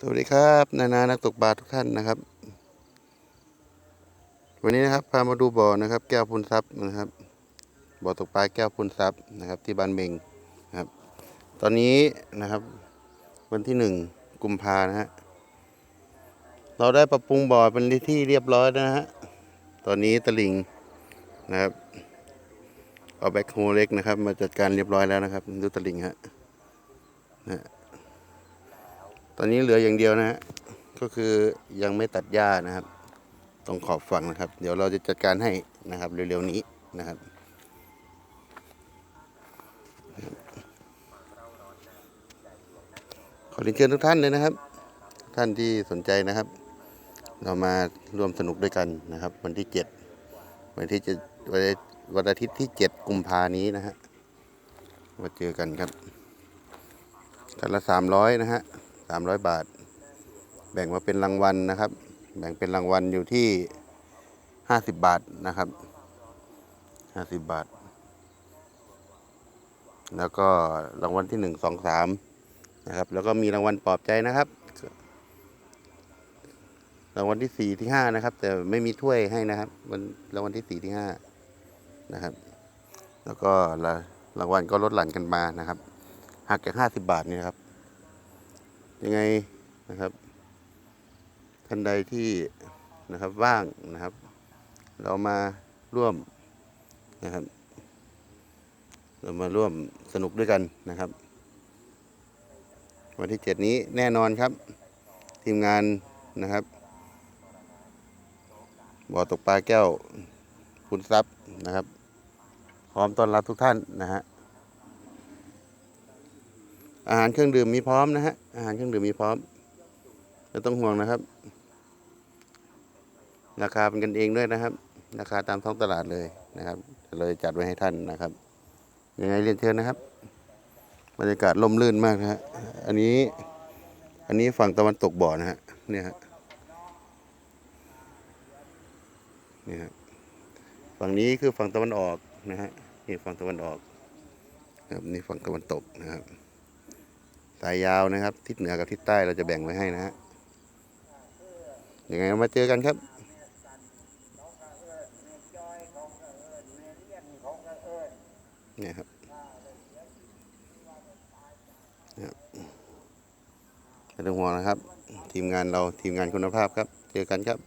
สวัสดีครับนานานักตกปลาทุกท่านนะครับ วันนี้นะครับพามาดูบ่อนะครับ แก้วพูนทรัพย์นะครับ บ่อตกปลาแก้วพูนทรัพย์นะครับ ที่บ้านเมงนะครับ ตอนนี้นะครับ วันที่หนึ่งกุมภานะฮะเราได้ปรับปรุงบ่อเป็นที่เรียบร้อยแล้วนะฮะตอนนี้ตะลิงนะครับเอาแบ็คโฮเล็กนะครับ มาจัดการเรียบร้อยแล้วนะครับ ดูตะลิงฮะ ตอนนี้เหลืออย่างเดียวนะฮะก็คือยังไม่ตัดหญ้านะครับ ตรงขอบฝั่งนะครับ เดี๋ยวเราจะจัดการให้นะครับเร็วๆนี้นะครับขอเรียนเชิญทุกท่านเลยนะครับ ท่านที่สนใจนะครับ เรามาร่วมสนุกด้วยกันนะครับ วันที่เจ็ดวันที่เจ็ดวันวันอาทิตย์ที่เจ็ดกุมภานี้นะฮะมาเจอกันครับกันละสามร้อยนะฮะ สามร้อยบาท แบ่งมาเป็นรางวัลนะครับ แบ่งเป็นรางวัลอยู่ที่ห้าสิบบาทนะครับห้าสิบบาท แล้วก็รางวัลที่หนึ่งสองสามนะครับ แล้วก็มีรางวัลปลอบใจนะครับ รางวัลที่สี่ที่ห้านะครับ แต่ไม่มีถ้วยให้นะครับวันรางวัลที่สี่ที่ห้านะครับ แล้วก็รางวัลก็ลดหลั่นกันมานะครับหักจากห้าสิบบาทนี่นะครับ ยังไงนะครับท่านใดที่นะครับว่างนะครับ เรามาร่วมนะครับ เรามาร่วมสนุกด้วยกันนะครับ วันที่เจ็ดนี้แน่นอนครับ ทีมงานนะครับบ่อตกปลาแก้วคุณทรัพย์นะครับ พร้อมต้อนรับทุกท่านนะฮะ อาหารเครื่องดื่มมีพร้อมนะฮะ อาหารเครื่องดื่มมีพร้อมไม่ต้องห่วงนะครับ ราคาเป็นกันเองด้วยนะครับ ราคาตามท้องตลาดเลยนะครับ เลยจัดไว้ให้ท่านนะครับ ยังไงเรียนเชิญนะครับบรรยากาศลมลื่นมากนะฮะ อันนี้ อันนี้ฝั่งตะวันตกบ่อนะฮะ เนี่ยฮะนี่ฮะ ฝั่งนี้คือฝั่งตะวันออกนะฮะ นี่ฝั่งตะวันออกครับนี่ฝั่งตะวันตกนะครับ สายยาวนะครับ ทิศเหนือกับทิศใต้เราจะแบ่งไว้ให้นะฮะยังไงมาเจอกันครับเนี่ยครับนี่ยไม่ต้องห่วงนะครับ ทีมงานเราทีมงานคุณภาพครับ เจอกันครับ